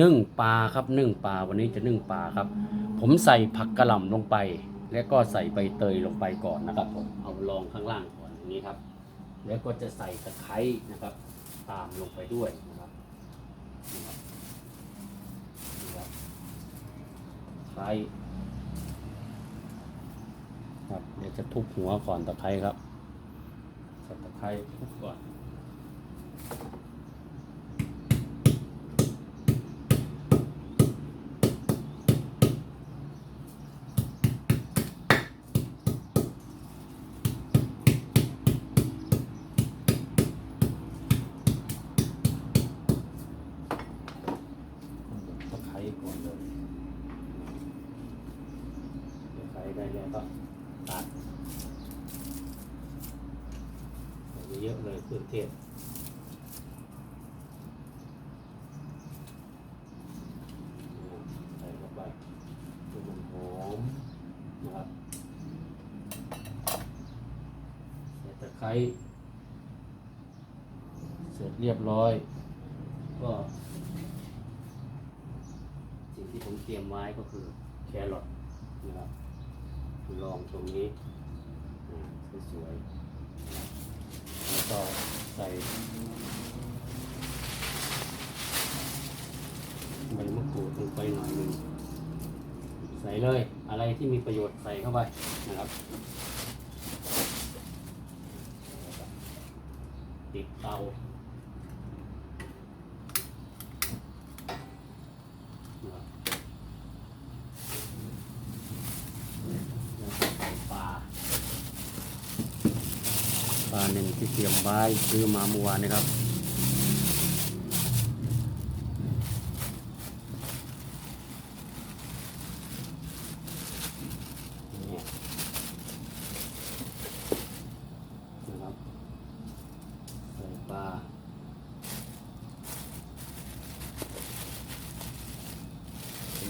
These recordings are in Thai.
นึ่งปลาครับนึ่งปลาวันนี้จะนึ่งปลาครับ ผมใส่ผักกระหล่ำลงไป แล้วก็ใส่ใบเตยลงไปก่อนนะครับผมเอาลองข้างล่างก่อนอย่างนี้ครับ แล้วก็จะใส่ตะไคร้นะครับ ตามลงไปด้วยนะครับตะไคร้ครับเดี๋ยวจะทุบหัวก่อนตะไคร้ครับใส่ตะไคร้ทุบก่อน ไคร้ได้แล้วก็ตัดเยอะเลยเครื่องเทศใส่เข้าไปมันหอมนะครับใส่ตะไคร้เสร็จเรียบร้อย ก็ สิ่งที่ผมเตรียมไว้ก็คือแครอทนะครับ ลองตรงนี้สวยๆแล้วก็ใส่ใบมะกรูดลงไปหน่อยหนึ่งใส่เลยอะไรที่มีประโยชน์ใส่เข้าไปนะครับ ติดเตานะครับ แล้วก็ใส่ปลา ปลาเน่นที่เตรียมไว้ซื้อมาเมื่อวานนะครับเนี่ยนะครับใส่ปลา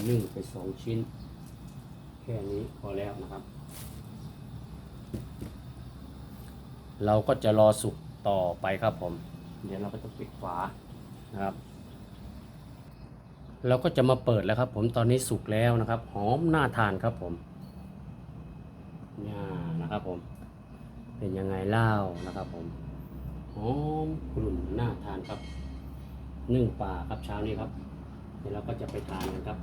นึ่งไปสองชิ้น แค่นี้พอแล้วนะครับ เราก็จะรอสุกต่อไปครับผม เดี๋ยวเราก็จะปิดฝานะครับเราก็จะมาเปิดแล้วครับ ผมตอนนี้สุกแล้วนะครับ หอมน่าทานครับผมนี่นะครับผม เป็นยังไงเล่านะครับ ผมหอมกลุ่นน่าทานครับนึ่งปลาครับเช้านี้ครับ เดี๋ยวเราก็จะไปทานกันครับ